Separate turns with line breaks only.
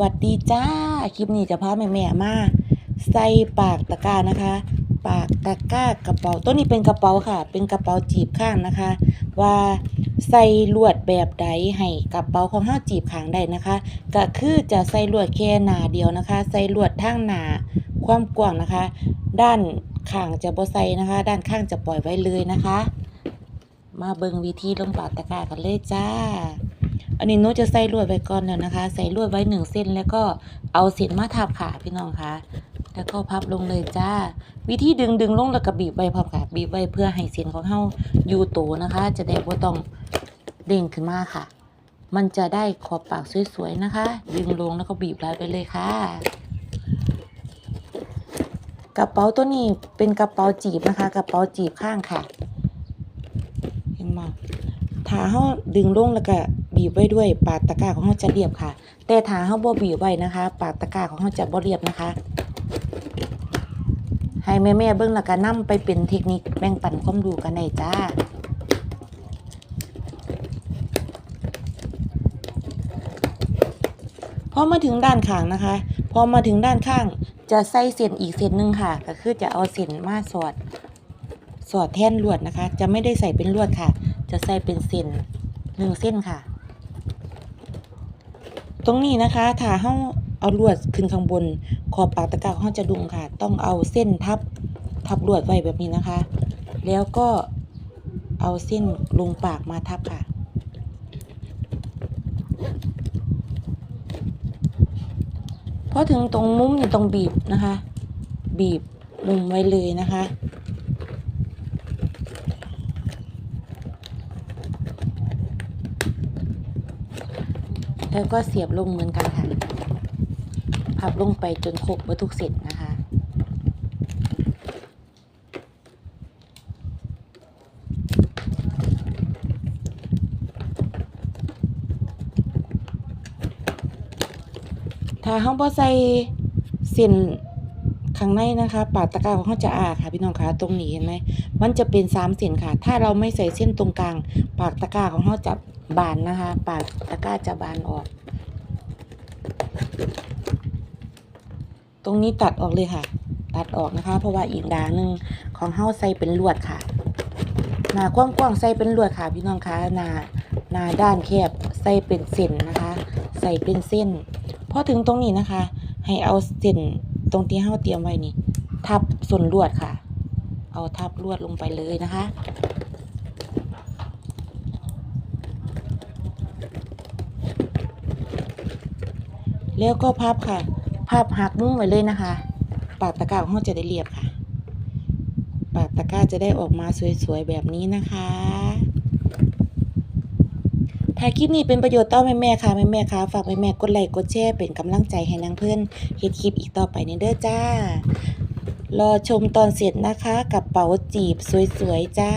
วัสดีจ้า คลิปนี้จะพาแม่แม่ๆมาใส่ปากตะกร้านะคะ ปากตะกร้ากระเป๋าตัวนี้เป็นกระเป๋าค่ะ เป็นกระเป๋าจีบข้างนะคะ ว่าใส่ลวดแบบใดให้กระเป๋าของเฮาจีบข้างได้นะคะ ก็คือจะใส่ลวดแค่หนาเดียวนะคะ ใส่ลวดทางหนาความกว้างนะคะ ด้านข้างจะบ่ใส่นะคะ ด้านข้างจะปล่อยไว้เลยนะคะ มาเบิ่งวิธีลงปากตะกร้ากันเลยจ้า อันนี้หนูจะใส่ลวดไว้ก่อนแล้วนะคะ ใส่ลวดไว้หนึ่งเส้นแล้วก็เอาเส้นมาทับค่ะพี่น้องคะแล้วก็พับลงเลยจ้า วิธีดึงดึงลงแล้วก็บีบไว้พร้อมค่ะบีบไว้เพื่อให้เส้นของเฮาอยู่โตนะคะ จะได้บ่ต้องเด้งขึ้นมาค่ะ มันจะได้ขอบปากสวยๆนะคะ ดึงลงแล้วก็บีบไว้ไปเลยค่ะกระเป๋าตัวนี้เป็นกระเป๋าจีบนะคะ กระเป๋าจีบข้างค่ะ เห็นบ่ ถ้าเฮาดึงลงแล้วก็บีบไว้ด้วยปากตะกร้าของเฮาจะเรียบค่ะ แต่ถ้าเฮาบ่บีบไว้นะคะ ปากตะกร้าของเฮาจะบ่เรียบนะคะ ให้แม่ๆเบิ่งแล้วก็นํไปเป็นเทคนิคแบ่งปันความรู้กันได้จ้าพอมาถึงด้านข้างนะคะ พอมาถึงด้านข้างจะใส่เส้นอีกเส้นหนึ่งค่ะ ก็คือจะเอาเส้นมาสอด สอดแท่นลวดนะคะ จะไม่ได้ใส่เป็นลวดค่ะ จะใส่เป็นเส้นหนึ่งเส้นค่ะ ตรงนี้นะคะถ้าเฮาเอาลวดขึ้นข้างบน ขอบปากตะกร้าของเฮาจะดุงค่ะ ต้องเอาเส้นทับทับลวดไว้แบบนี้นะคะ แล้วก็เอาเส้นลงปากมาทับค่ะพอถึงตรงมุมนี่ต้องบีบนะคะ บีบมุมไว้เลยนะคะ แล้วก็เสียบลงเหมือนกันค่ะ พับลงไปจนครบวัตถุกเสร็จนะคะ ถ้าเฮาบ่ใส่เส้น ข้างในนะคะปากตะกร้าของเฮาจะอาค่ะพี่น้องคะตรงนี้เห็นไหมมันจะเป็น3เส้นค่ะ ถ้าเราไม่ใส่เส้นตรงกลาง ปากตะกร้าของเฮาจะบานนะคะ ปากตะกร้าจะบานออก ตรงนี้ตัดออกเลยค่ะ ตัดออกนะคะ เพราะว่าอีกดานหนึ่งของเฮาใส่เป็นลวดค่ะหน้ากว้างๆใส่เป็นลวดค่ะ พี่น้องคะหน้าหน้าด้านแคบใส่เป็นเส้นนะคะ ใส่เป็นเส้นพอถึงตรงนี้นะคะ ให้เอาเส้น ตรงที่เฮาเตรียมไว้นี่ ทับส่วนลวดค่ะ เอาทับลวดลงไปเลยนะคะแล้วก็พับค่ะ พับหักมุ้งไว้เลยนะคะ ปากตะกร้าของเราจะได้เรียบค่ะ ปากตะกร้าจะได้ออกมาสวยๆแบบนี้นะคะ ถ้าคลิปนี้เป็นประโยชน์ต่อแม่แม่ๆค่ะแม่แม่ๆค่ะฝากแม่แม่ๆกดไลค์กดแชร์เป็นกำลังใจให้นางเพื่อนเฮ็ดคลิปอีกต่อไปในเด้อจ้า รอชมตอนเสร็จนะคะ กับเป๋าจีบสวยๆจ้า